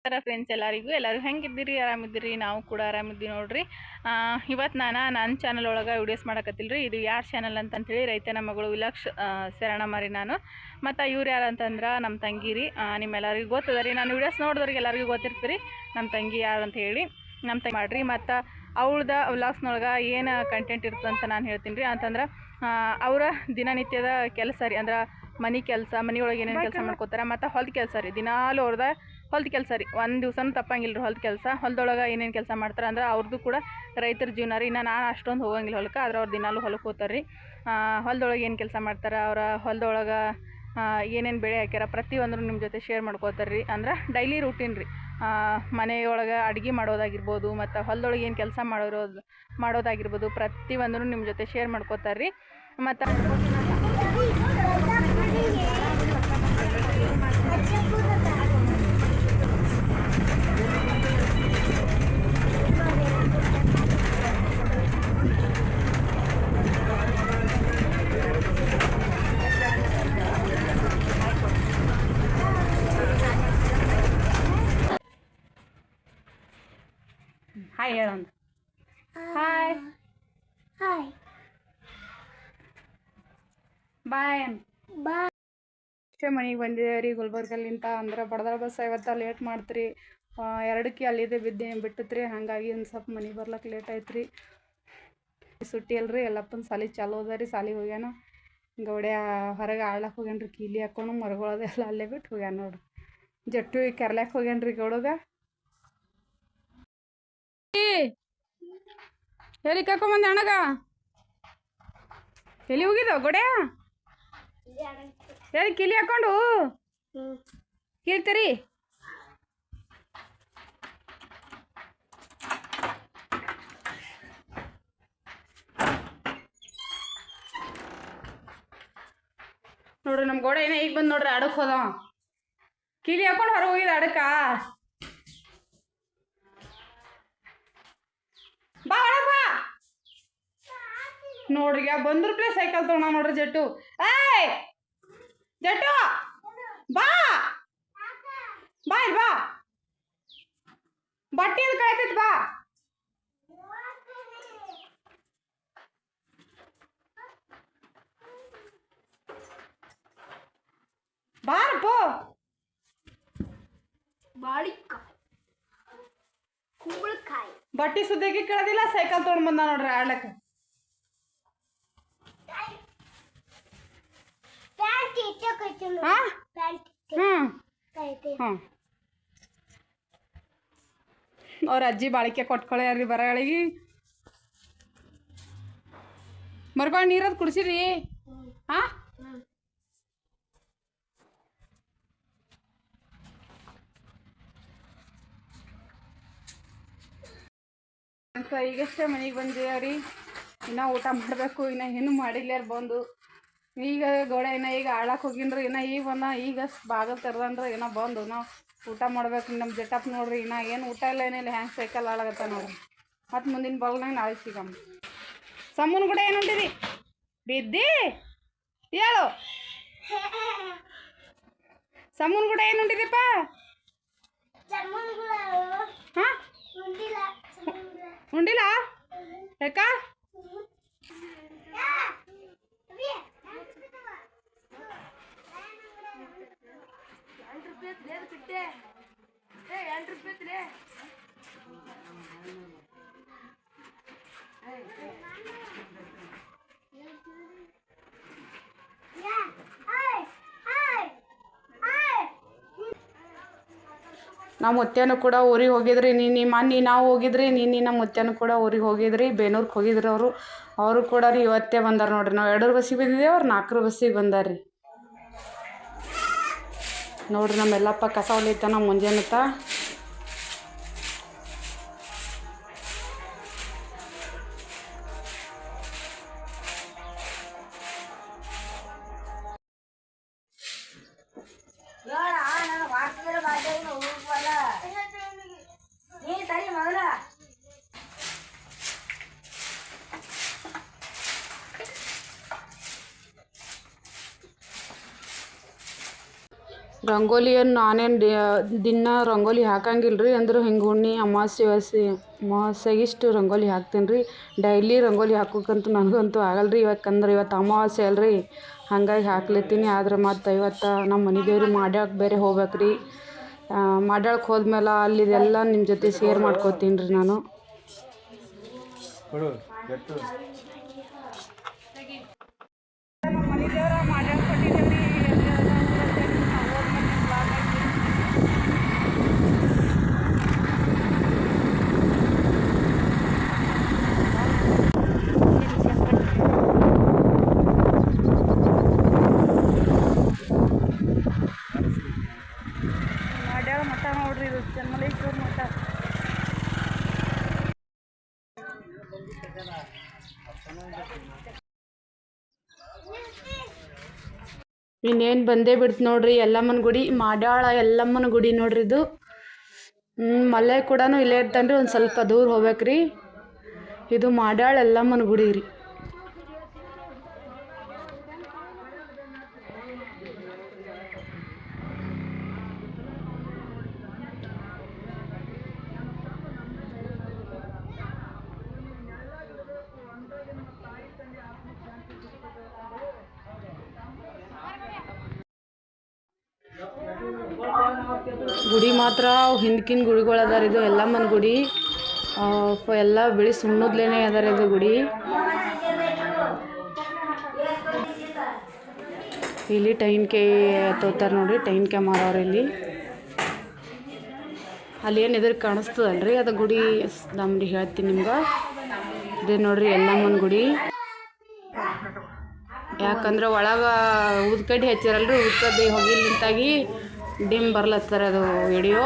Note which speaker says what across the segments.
Speaker 1: ನಮಸ್ಕಾರ ಫ್ರೆಂಡ್ಸ್ ಎಲ್ಲರಿಗೂ. ಎಲ್ಲರೂ ಹೆಂಗಿದ್ದೀರಿ ಆರಾಮಿದ್ದೀರಿ ನಾವು ಕೂಡ ಆರಾಮಿದ್ದೀವಿ ನೋಡ್ರಿ. ಇವತ್ತು ನಾನು ನನ್ನ ಚಾನಲ್ ಒಳಗೆ ವಿಡಿಯೋಸ್ ಮಾಡಕತ್ತಿಲ್ಲ ರೀ ಇದು ಯಾರ ಚಾನಲ್ ಅಂತಂಥೇಳಿ ರೈತನ ಮಗಳು ವಿಲಕ್ಷ ಶರಣ ಮಾರಿ ನಾನು. ಮತ್ತು ಇವ್ರು ಯಾರು ಅಂತಂದ್ರೆ ನಮ್ಮ ತಂಗಿ ರೀ. ಆ, ನಿಮ್ಮೆಲ್ಲರಿಗೂ ಗೊತ್ತದ ರೀ. ನಾನು ವಿಡಿಯೋಸ್ ನೋಡಿದವ್ರಿಗೆ ಎಲ್ಲರಿಗೂ ಗೊತ್ತಿರ್ತೀರಿ ನಮ್ಮ ತಂಗಿ ಯಾರು ಅಂತ ಹೇಳಿ. ನಮ್ಮ ತಂಗಿ ಮಾಡಿರಿ. ಮತ್ತು ಅವಳದ ವ್ಲಾಗ್ಸ್ನೊಳಗೆ ಏನು ಕಂಟೆಂಟ್ ಇರ್ತದೆ ಅಂತ ನಾನು ಹೇಳ್ತೀನಿ ರೀ ಅಂತಂದ್ರೆ ಅವರ ದಿನನಿತ್ಯದ ಕೆಲಸ ರೀ. ಅಂದ್ರೆ ಮನೆ ಕೆಲಸ ಮನೆಯೊಳಗೆ ಏನೇನು ಕೆಲಸ ಮಾಡ್ಕೋತಾರೆ ಮತ್ತು ಹೊಲದ ಕೆಲಸ ರೀ. ದಿನಾಲು ಅವ್ರದ ಹೊಲ್ದ ಕೆಲಸ ರೀ. ಒಂದು ದಿವ್ಸನೂ ತಪ್ಪಂಗಿಲ್ಲ ರೀ ಹೊಲದ ಕೆಲಸ. ಹೊಲದೊಳಗೆ ಏನೇನು ಕೆಲಸ ಮಾಡ್ತಾರೆ ಅಂದ್ರೆ ಅವ್ರದ್ದು ಕೂಡ ರೈತರ ಜೀವನ ರೀ. ಇನ್ನು ನಾನು ಅಷ್ಟೊಂದು ಹೋಗಂಗಿಲ್ಲ ಹೊಲಕ್ಕೆ, ಆದ್ರೆ ಅವ್ರು ದಿನಾಲು ಹೊಲಕ್ಕೆ ಹೋಗ್ತಾರೆ ರೀ. ಹೊಲದೊಳಗೆ ಏನು ಕೆಲಸ ಮಾಡ್ತಾರೆ, ಅವರ ಹೊಲ್ದೊಳಗೆ ಏನೇನು ಬೆಳೆ ಹಾಕ್ಯಾರ ಪ್ರತಿಯೊಂದನ್ನು ನಿಮ್ಮ ಜೊತೆ ಶೇರ್ ಮಾಡ್ಕೋತಾರೆ ರೀ. ಅಂದ್ರೆ ಡೈಲಿ ರೂಟೀನ್ ರೀ. ಮನೆಯೊಳಗೆ ಅಡುಗೆ ಮಾಡೋದಾಗಿರ್ಬೋದು, ಮತ್ತು ಹೊಲದೊಳಗೆ ಏನು ಕೆಲಸ ಮಾಡೋದು ಮಾಡೋದಾಗಿರ್ಬೋದು ಪ್ರತಿಯೊಂದನ್ನು ನಿಮ್ಮ ಜೊತೆ ಶೇರ್ ಮಾಡ್ಕೋತಾರೆ ರೀ. ಮತ್ತು ಹಾಯ್ ಹೇಳೋಣ ಹಾಯ್
Speaker 2: ಹಾಯ್
Speaker 1: ಬಾಯ್
Speaker 2: ಬಾಯ್
Speaker 1: ಮನೆಗೆ ಬಂದಿದ್ದೇವೆ ರೀ ಗುಲ್ಬರ್ಗಲ್ಲಿಂದ ಅಂದ್ರೆ ಬಡದಾಳ ಬಸ್ ಇವತ್ತ ಲೇಟ್ ಮಾಡ್ತೀರಿ. ಎರಡಕ್ಕೆ ಅಲ್ಲಿದೆ ಬಿದ್ದೆ ಬಿಟ್ಟತ್ರಿ ಹಾಗಾಗಿ ಒಂದು ಸ್ವಲ್ಪ ಮನೆ ಬರ್ಲಕ್ಕೆ ಲೇಟ್ ಆಯ್ತು ರೀ ಸುಟ್ಟಿ ಅಲ್ರಿ ಎಲ್ಲಪ್ಪನ ಸಾಲಿ ಚಾಲು ಅದ ರೀ ಸಾಲಿಗೆ ಹೋಗ್ಯಾನ. ಗೌಡ್ಯ ಹೊರಗೆ ಆಡ್ಲಕ್ಕೆ ಹೋಗ್ಯಾನ್ರಿ ಕೀಲಿ ಹಾಕೊಂಡು ಮರಗಳದೆಲ್ಲ ಅಲ್ಲೇ ಬಿಟ್ಟು ಹೋಗ್ಯಾನ ನೋಡ್ರಿ. ಜಟ್ಟು ಕೆರ್ಲಾಕ್ ಹೋಗ್ಯಾನ್ರಿ ಗೌಡಗ. ಎಲ್ಲಿ ಕರ್ಕೊಂಬಂದೆ ಅಣ್ಣಗ? ಎಲ್ಲಿ ಹೋಗಿದ್ದ ಗೋಡ್ಯಾ? ಕೀಲಿ ಕಿಲಿ ಹಾಕೊಂಡು? ಕೀಳ್ತೀರಿ ನೋಡ್ರಿ ನಮ್ಮ ಗೋಡೆ ಏನೋ ಈಗ ಬಂದು ನೋಡ್ರಿ ಅಡಕ್ಕೆ ಹೋದ ಕೀಲಿ ಹಾಕೊಂಡು ಹೊರಗೆ ಹೋಗಿದ ಅಡಕ್ಕ. ಬಾ ಬಾ. ನೋಡ್ರಿ ಯಾ ಬಂದ್ರ ಪ್ಲೇ ಸೈಕಲ್ ತಗೋಣ ನೋಡ್ರಿ ಜಟ್ಟು. ಏಯ್! ಜಟ್ಟು, ಬಾ. ಬಾ ಬಾ. ಬಟ್ಟೆ ಕಳತೈತಿ ಬಾ. ಬಾರಪ್ಪೋ
Speaker 2: ಬಾಳಿಕಾಯಿ ಕುಂಬಳಕಾಯಿ
Speaker 1: ಬಟ್ಟೆ ಸುದ್ದಕ್ಕೆ ಕೇಳೋದಿಲ್ಲ ಸೈಕಲ್ ತೊಗೊಂಡ್ ಬಂದ ನೋಡ್ರಿ ಆಡ್ಲಕ್ಕೆ
Speaker 2: ಪ್ಯಾಂಟ್ ಇಟ್ಟಕೈತಿ
Speaker 1: ಹಾ
Speaker 2: ಪ್ಯಾಂಟ್
Speaker 1: ಹ್ಮ್
Speaker 2: ಇಟ್ಟಕೈತಿ
Speaker 1: ಹ್ಞೂ ಅವ್ರ ಅಜ್ಜಿ ಬಾಳಿಕೆ ಕೊಟ್ಕೊಳ್ಯಾರ್ರಿ ಬರಗಳಿಗೆ ಮರ್ಕೊಂಡು ನೀರದು ಕುಡ್ಸಿರಿ ಹಾಂ ಅಂತ ಈಗಷ್ಟೇ ಮನೆಗೆ ಬಂದಿದ್ದೀವಿ ಇನ್ನೂ ಊಟ ಮಾಡಬೇಕು ಇನ್ನೂ ಏನು ಮಾಡಿಲ್ಲ ಬಂದು. ಈಗ ಗೋಡೆ ಇನ್ನೂ ಈಗ ಆಳಕ್ಕೆ ಹೋಗಿನ್ರಿ ಇನ್ನ ಈಗ ಬಂದ ಈಗ ಬಾಗಲ್ ತೆರೆದಂದ್ರೆ ಏನೋ ಬಂದು. ನಾವು ಊಟ ಮಾಡ್ಬೇಕು ನಮ್ಮ ಜಟಪ್ ನೋಡ್ರಿ ಇನ್ನ ಏನು ಊಟ ಇಲ್ಲ ಏನಿಲ್ಲ ಹ್ಯಾಂಗೆ ಸೈಕಲ್ ಆಳಾಗತ್ತ ನೋಡ್ರಿ. ಮತ್ತು ಮುಂದಿನ ಬಲ್ನಾಗ ನಾಳೆ ಸಿಗಮ್ಮ ಸಮ್ಮನ ಕೂಡ ಏನು ಹೊಂಟಿರಿ ಬಿದ್ದಿ? ಹೇಳು. ಸಮ್ಮನ ಕೂಡ ಏನು ಹೊಂಟಿರಿಪ್ಪ ಹಾಂ?
Speaker 2: ಮುಂದಿಲ್ಲ ಚಮ್ಮನ್ಗಳು
Speaker 1: ಎಂಟು ಯಾಕ ನಾವು ಮುತ್ಯಾನು ಕೂಡ ಊರಿಗೆ ಹೋಗಿದ್ರಿ ನೀನು ಮೊನ್ನೆ ನಾವು ಹೋಗಿದ್ರಿ ನೀನು ನಮ್ಮ ಮುತ್ಯಾನು ಕೂಡ ಊರಿಗೆ ಹೋಗಿದ್ರಿ, ಬೇನೂರ್ಗೆ ಹೋಗಿದ್ರು ಅವರು. ಅವರು ಕೂಡ ರೀ ಇವತ್ತೇ ಬಂದಾರ ನೋಡ್ರಿ. ನಾವು ಎರಡರ ಬಸ್ಸಿಗೆ ಬಂದಿದ್ದೇವೆ ಅವ್ರು ನಾಲ್ಕರ ಬಸ್ಸಿಗೆ ಬಂದಾರ ರೀ. ನೋಡ್ರಿ ನಮ್ಮ ಎಲ್ಲಪ್ಪ ಕಸ ಹೊಲಿತಾನ ಮುಂಜಾನೆತ. ರಂಗೋಲಿಯನ್ನು ನಾನೇನು ದಿನ ರಂಗೋಲಿ ಹಾಕಂಗಿಲ್ಲ ರೀ ಅಂದ್ರೆ ಹಿಂಗೆ ಹುಣ್ಣಿ ಅಮಾವಾಸ್ಯೆ ಅಮಾವಾಸ್ಯೆ ಇಷ್ಟು ರಂಗೋಲಿ ಹಾಕ್ತೀನಿ ರೀ ಡೈಲಿ ರಂಗೋಲಿ ಹಾಕೋಕ್ಕಂತೂ ನನಗಂತೂ ಆಗಲ್ಲ ರೀ ಇವತ್ತಂದ್ರೆ ಇವತ್ತು ಅಮಾವಾಸ್ಯೆ ಅಲ್ಲ ರೀ ಹಾಗಾಗಿ ಹಾಕ್ಲತ್ತೀನಿ. ಆದ್ರೆ ಮತ್ತು ಇವತ್ತು ನಮ್ಮ ಮನೆ ದೇವ್ರಿಗೆ ಮಾಡ್ಯಾಕೆ ಬೇರೆ ಹೋಗ್ಬೇಕು ರೀ ಮಾಡ್ಯಾಳಕ್ಕೆ ಹೋದ್ಮೇಲೆ ಅಲ್ಲಿದೆಲ್ಲ ನಿಮ್ಮ ಜೊತೆ ಶೇರ್ ಮಾಡ್ಕೋತೀನಿ ರೀ ನಾನು ಇನ್ನೇನು ಬಂದೇ ಬಿಡ್ತು ನೋಡ್ರಿ ಎಲ್ಲಮ್ಮನ ಗುಡಿ, ಮಾಡ್ಯಾಳ ಎಲ್ಲಮ್ಮನ ಗುಡಿ ನೋಡ್ರಿ ಇದು. ಮಲ್ಲೆ ಕೂಡ ಇಲ್ಲೇ ಇರ್ತಾನೆ ರೀ ಒಂದು ಸ್ವಲ್ಪ ದೂರ ಹೋಗ್ಬೇಕು ರೀ ಇದು ಮಾಡ್ಯಾಳ ಎಲ್ಲಮ್ಮನ ಗುಡಿ ರೀ. ಗುಡಿ ಮಾತ್ರ, ಹಿಂದ್ಕಿನ ಗುಡಿಗಳು ಅದಾರ ಇದು ಎಲ್ಲಮ್ಮನ ಗುಡಿ. ಎಲ್ಲ ಬಿಳಿ ಸುಣ್ಣದ್ಲೇನೆ ಅದಾರ ಇದು ಗುಡಿ. ಇಲ್ಲಿ ಟೈನ್ಕಾಯಿ ತೋತಾರೆ ನೋಡ್ರಿ ಟೈನ್ಕಾಯಿ ಮಾರೋರು ಇಲ್ಲಿ. ಅಲ್ಲಿ ಏನು ಎದುರು ಕಾಣಿಸ್ತದಲ್ರಿ ಅದು ಗುಡಿ? ನಮ್ಗೆ ಹೇಳ್ತೀನಿ ನಿಮ್ಗೆ. ಇದು ನೋಡ್ರಿ ಎಲ್ಲಮ್ಮನ ಗುಡಿ. ಯಾಕಂದ್ರೆ ಒಳಗೆ ಊದ್ಕಡ್ಡಿ ಹಚ್ಚಿರಲ್ರಿ ಊದ್ಕಡ್ಡಿ ಹೋಗಿಲಿಂತಾಗಿ ಡಿಮ್ ಬರ್ಲತ್ತರ ಅದು ವಿಡಿಯೋ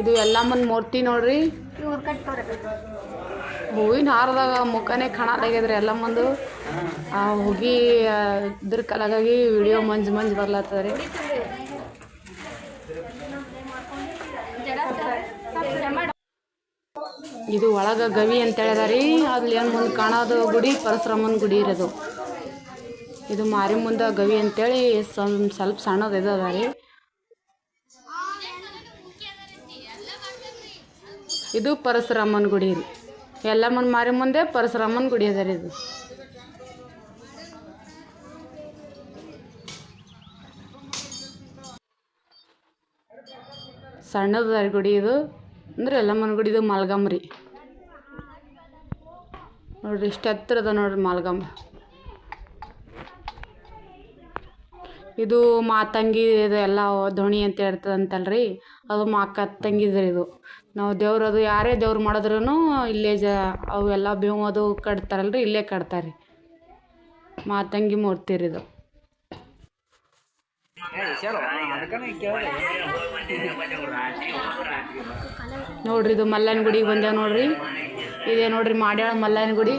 Speaker 1: ಇದು ಎಲ್ಲಮ್ಮನ ಮೂರ್ತಿ ನೋಡ್ರಿ. ಹೂವಿನ ಹಾರದಾಗ ಮುಖನೇ ಕಾಣಲಾಗ್ಯದ್ರಿ ಎಲ್ಲಮ್ಮಂದು. ಆ ಹುಗಿ ಇದ್ರ ಕಲಾಗಾಗಿ ವಿಡಿಯೋ ಮಂಜು ಮಂಜು ಬರ್ಲತ್ತದ ರೀ ಇದು ಒಳಗೆ ಗವಿ ಅಂತ ರೀ ಅಲ್ಲಿ ಏನು ಮುಂದೆ ಕಾಣೋದು ಗುಡಿ, ಪರಶುರಾಮನ ಗುಡಿ ಇರೋದು. ಇದು ಮಾರಿ ಮುಂದೆ ಗವಿ ಅಂತೇಳಿ ಸ್ವಲ್ಪ ಸ್ವಲ್ಪ ಸಣ್ಣದು ಇದು ಅದ ರೀ. ಇದು ಪರಶುರಾಮನ ಗುಡಿ ರೀ. ಎಲ್ಲಮ್ಮನ ಮಾರಿ ಮುಂದೆ ಪರಶುರಾಮನ ಗುಡಿ ಅದ ರೀ ಇದು. ಸಣ್ಣದ ಗುಡಿ ಇದು. ಅಂದ್ರೆ ಎಲ್ಲಮ್ಮನ ಗುಡಿ ಇದು ಮಾಲ್ಗಮ್ ರೀ. ನೋಡ್ರಿ ಇಷ್ಟು ಹತ್ತಿರದ ನೋಡ್ರಿ ಮಾಲ್ಗಮ್. ಇದು ಮಾತಂಗಿ ಇದು ಎಲ್ಲ ದೋಣಿ ಅಂತ ಇರ್ತದಂತಲ್ರಿ ಅದು ಮಾಕ ತಂಗಿದ್ರಿ ಇದು. ನಾವು ದೇವ್ರು ಅದು ಯಾರೇ ದೇವ್ರು ಮಾಡಿದ್ರೂ ಇಲ್ಲೇ ಜ ಅವೆಲ್ಲ ಬೇವು ಅದು ಕಟ್ತಾರಲ್ರಿ, ಇಲ್ಲೇ ಕಟ್ತಾರೆ. ರೀ ಮಾತಂಗಿ ಮೂರ್ತಿ ರೀ ಇದು. ನೋಡ್ರಿ ಇದು ಮಲ್ಲನ ಗುಡಿಗೆ ಬಂದೇವೆ ನೋಡ್ರಿ. ಇದೇ ನೋಡ್ರಿ ಮಾಡ್ಯಾಳ ಮಲ್ಲಯ್ಯನ ಗುಡಿ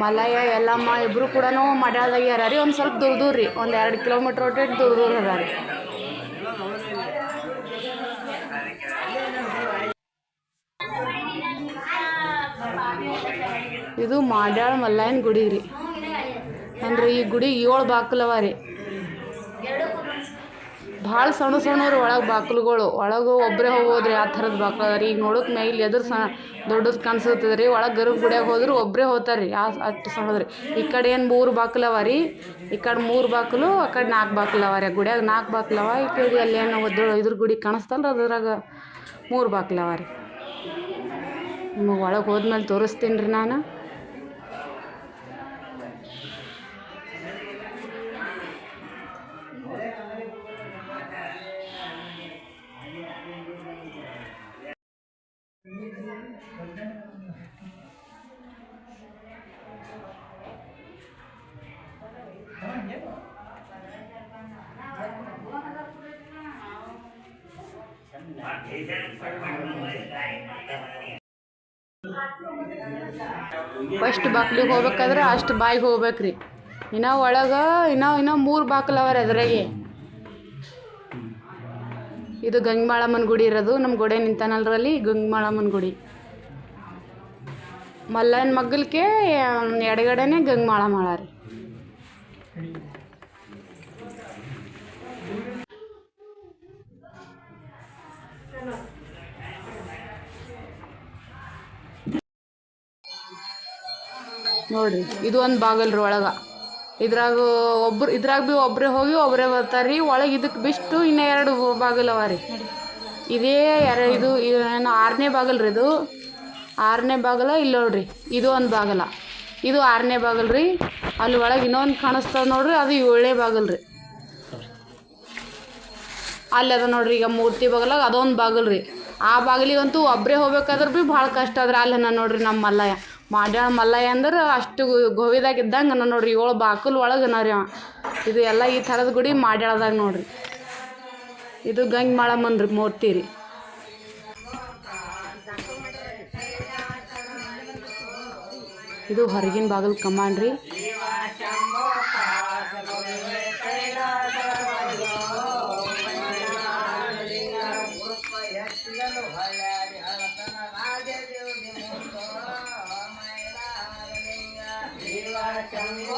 Speaker 1: ಮಲ್ಲಯ್ಯ ಎಲ್ಲಮ್ಮ ಇಬ್ಬರು ಕೂಡ ಮಾಡ್ಯಾಳದಾಗ ಯಾರ ಒಂದು ಸ್ವಲ್ಪ ದೂರ ದೂರ ರೀ. ಒಂದು ಎರಡು ಕಿಲೋಮೀಟ್ರ್ ಒಟ್ಟು ದೂರ ದೂರ ಅದ ಇದು ಮಾಡ್ಯಾಳ ಮಲ್ಲಯ್ಯನ ಗುಡಿ ರೀ. ಅಂದ್ರೆ ಈ ಗುಡಿ ಏಳು ಬಾಕಲವ ರೀ. ಭಾಳ ಸಣ್ಣ ಸಣ್ಣವ್ರು ಒಳಗೆ ಬಾಕ್ಲುಗಳು. ಒಳಗೆ ಒಬ್ಬರೇ ಹೋಗೋದ್ರಿ, ಆ ಥರದ ಬಾಕ್ಲು ರೀ. ಈಗ ನೋಡೋಕೆ ಮೇಲೆ ಎದುರು ಸಣ್ಣ ದೊಡ್ಡದು ಕಾಣಿಸುತ್ತದೆ ರೀ. ಒಳಗೆ ಗರ್ಭ ಗುಡಿಯಾಗ ಹೋದ್ರೆ ಒಬ್ಬರೇ ಹೋಗ್ತಾರೆ ರೀ. ಆ ಅಷ್ಟು ಸಣ್ಣದ್ರಿ ಈ ಕಡೆ ಏನು ಮೂರು ಬಾಕ್ಲು ಅವ ರೀ. ಈ ಕಡೆ ಮೂರು ಬಾಕ್ಲು, ಆ ಕಡೆ ನಾಲ್ಕು ಬಾಕ್ಲು ಅವ ರೀ. ಗುಡಿಯಾಗ ನಾಲ್ಕು ಬಾಕ್ಲು ಅವ. ಈ ಕಡೆ ಅಲ್ಲಿ ಏನು ಇದ್ರ ಗುಡಿ ಕಾಣಿಸ್ತಲ್ಲ ಅದ್ರಾಗ ಮೂರು ಬಾಕ್ಲು ಅವ ರೀ. ನಿಮಗೆ ಒಳಗೆ ಹೋದ್ಮೇಲೆ ತೋರಿಸ್ತೀನಿ ರೀ ನಾನು. ಫಸ್ಟ್ ಬಾಕ್ಲಿಗೆ ಹೋಗ್ಬೇಕಾದ್ರೆ ಅಷ್ಟು ಬಾಯಿಗೆ ಹೋಗ್ಬೇಕ್ರಿ. ಇನ್ನ ಒಳಗೆ ಇನ್ನ, ಇನ್ನೂ ಮೂರು ಬಾಗಿಲು ಅವ ರೀ ಅದ್ರಾಗೆ. ಇದು ಗಂಗಮಾಳಮ್ಮನ ಗುಡಿ ಇರೋದು ನಮ್ಮ ಗೋಡೆ ನಿಂತಾನಲ್ರಲ್ಲಿ ಗಂಗಮಾಳಮ್ಮನ ಗುಡಿ. ಮಲ್ಲನ ಮಗ್ಗಲ್ಕೆ ಎಡಗಡೆನೆ ಗಂಗಮಾಳ ಮಾಳ ರೀ ನೋಡ್ರಿ, ಇದು ಒಂದು ಬಾಗಲ್ರಿ ಒಳಗೆ. ಇದ್ರಾಗ ಒಬ್ರು, ಇದ್ರಾಗ ಬಿ ಒಬ್ಬರೇ ಹೋಗಿ ಒಬ್ಬರೇ ಬರ್ತಾರೆ ರೀ ಒಳಗೆ ಇದಕ್ಕೆ ಬಿಷ್ಟು ಇನ್ನೂ ಎರಡು ಬಾಗಿಲು ಅವ ರೀ. ಇದೇ ಎರಡು ಇದು ಏನು ಆರನೇ ಬಾಗಿಲ್ರಿ ಇದು. ಆರನೇ ಬಾಗಲ ಇಲ್ಲಿ ನೋಡ್ರಿ, ಇದು ಒಂದು ಬಾಗಲ. ಇದು ಆರನೇ ಬಾಗಲ್ ರೀ. ಅಲ್ಲಿ ಒಳಗೆ ಇನ್ನೊಂದು ಕಾಣಿಸ್ತದ ನೋಡ್ರಿ, ಅದು ಏಳನೇ ಬಾಗಲ್ ರೀ. ಅಲ್ಲಿ ಅದ ನೋಡ್ರಿ, ಈಗ ಮೂರ್ತಿ ಬಾಗಲಾಗ ಅದೊಂದು ಬಾಗಲ್ ರೀ. ಆ ಬಾಗಿಲಿಗಂತೂ ಒಬ್ಬರೇ ಹೋಗ್ಬೇಕಾದ್ರೆ ಭೀ ಭಾಳ ಕಷ್ಟ ಅದ್ರ. ಅಲ್ಲಿ ನಾನು ನೋಡ್ರಿ ನಮ್ಮ ಮಲ್ಲಯ್ಯ. ಮಾಡ್ಯಾಳ ಮಲ್ಲಯ್ಯ ಅಂದ್ರೆ ಅಷ್ಟು ಗೋವಿದಾಗ ಇದ್ದಂಗೆ ನಾನು ನೋಡ್ರಿ, ಏಳು ಬಾಕಲ್ ಒಳಗೆ ರೀ ಅವ. ಇದು ಎಲ್ಲ ಈ ಥರದ ಗುಡಿ ಮಾಡ್ಯಾಳದಾಗ ನೋಡ್ರಿ. ಇದು ಗಂಗೆ ಮಾಳಮ್ಮನ್ ರೀ ಮೂರ್ತಿ ರೀ. ಇದು ಹೊರಗಿನ ಬಾಗಿಲು ಕಮಾಂಡ್ ರೀ.
Speaker 3: ಶಂಭೋ.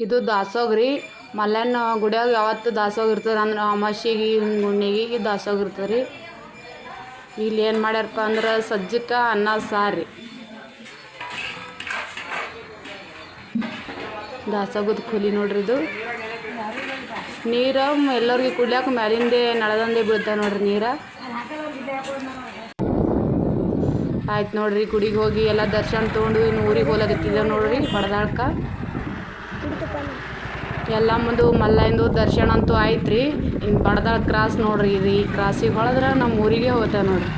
Speaker 1: ಇದು ದಾಸೋಗ ರೀ. ಮಲ್ಲಣ್ಣ ಗುಡಿಯಾಗ ಯಾವತ್ತು ದಾಸೋಗ ಇರ್ತದೆ ಅಂದ್ರೆ ಅಮಾಸಿಗೆ ಹುಣ್ಣಿಗೆ ದಾಸೋಗ ಇರ್ತದೆ ರೀ. ಇಲ್ಲಿ ಏನು ಮಾಡ್ಯಾರಪ್ಪ ಅಂದ್ರೆ ಸಜ್ಜಕ್ಕೆ ಅನ್ನ, ಸಾರು ರೀ. ದಾಸೋಗದ ಕೂಲಿ ನೋಡ್ರಿ ಇದು. ನೀರು ಎಲ್ಲರಿಗೆ ಕುಡ್ಲಾಕ ಮ್ಯಾಲಿಂದೆ ನಳದಂದೆ ಬೀಳ್ತಾವೆ ನೋಡ್ರಿ ನೀರು. ಆಯ್ತು ನೋಡ್ರಿ, ಗುಡಿಗೆ ಹೋಗಿ ಎಲ್ಲ ದರ್ಶನ ತೊಗೊಂಡು ಇನ್ನು ಊರಿಗೆ ಹೋಗ್ಲಕತ್ತಿದ್ದೇವೆ ನೋಡ್ರಿ ಹೊಡೆದಾಳ್ಕ ಎಲ್ಲ ಮುಂದೆ ದರ್ಶನ ಅಂತೂ ಆಯ್ತು ರೀ ಇನ್ನು ಬಡ್ದಾಳ ಕ್ರಾಸ್ ನೋಡ್ರಿ ಇದು ಈ ಕ್ರಾಸಿಗೆ ಹೊಳೆದ್ರೆ ನಮ್ಮ ಊರಿಗೆ ಹೋಗ್ತೇವೆ ನೋಡ್ರಿ.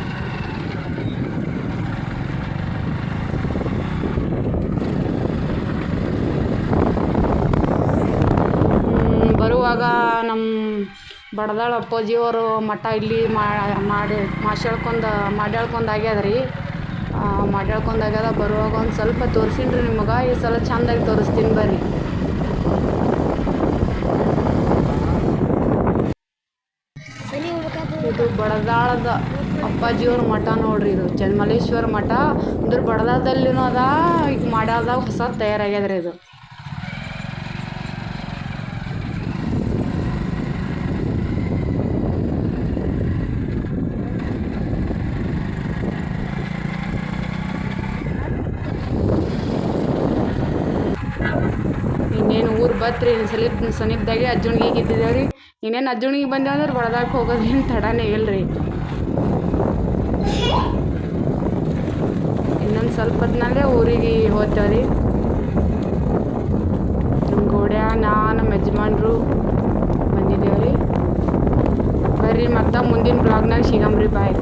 Speaker 1: ಬರುವಾಗ ನಮ್ಮ ಬಡದಾಳ ಅಪ್ಪಾಜಿಯವರು ಮಠ ಇಲ್ಲಿ ಮಾಡಿ ಮಾಸ್ಯಾಳ್ಕೊಂದು ಮಾಡ್ಯಾಳ್ಕೊಂದು ಆಗ್ಯದ ರೀ ಮಾಡ್ಯಾಳ್ಕೊಂದು ಆಗ್ಯದ ಬರುವಾಗ ಒಂದು ಸ್ವಲ್ಪ ತೋರಿಸಿನ್ರಿ ನಿಮಗೆ, ಈ ಸಲ ಚಂದಾಗಿ ತೋರಿಸ್ತೀನಿ ಬರ್ರಿ. ಬಡದಾಳದ ಅಪ್ಪಾಜಿಯವ್ರ ಮಠ ನೋಡ್ರಿ ಇದು. ಚನ್ಮಲೇಶ್ವರ ಮಠ. ಅಂದ್ರೆ ಬಡದಾಳದಲ್ಲಿನೂ ಅದ ಈಗ ಮಾಡ್ಯಾಳ್ದಾಗ ಹೊಸ ತಯಾರಾಗ್ಯದ್ರಿ ಇದು. ಇನ್ನೇನು ಊರು ಬತ್ರಿ ಸಲೀಪ್ ಸಮೀಪದಾಗೆ ಅಜ್ಜನಿಗೆ ಇದ್ದಿದ್ದೇವೆ ರೀ ಇನ್ನೇನು ಅಜ್ಜುಣಿಗೆ ಬಂದೆ ಅಂದ್ರೆ ಬಡದಾಕ ಹೋಗೋದೇನು ತಡನೇ ಇಲ್ರಿ. ಇನ್ನೊಂದು ಸ್ವಲ್ಪ ಹೊತ್ತಿನಲ್ಲೇ ಊರಿಗೆ ಹೋಗ್ತೇವೆ ರೀ. ನಮ್ಮ ಗೋಡ್ಯ, ನಾ ನಮ್ಮ ಯಜಮಾನ್ರು ಬಂದಿದ್ದೇವೆ ರೀ. ಬರ್ರಿ ಮತ್ತೆ ಮುಂದಿನ ಬ್ಲಾಗ್ನಾಗ ಸಿಗಂಬ್ರಿ ಬಾಯ್.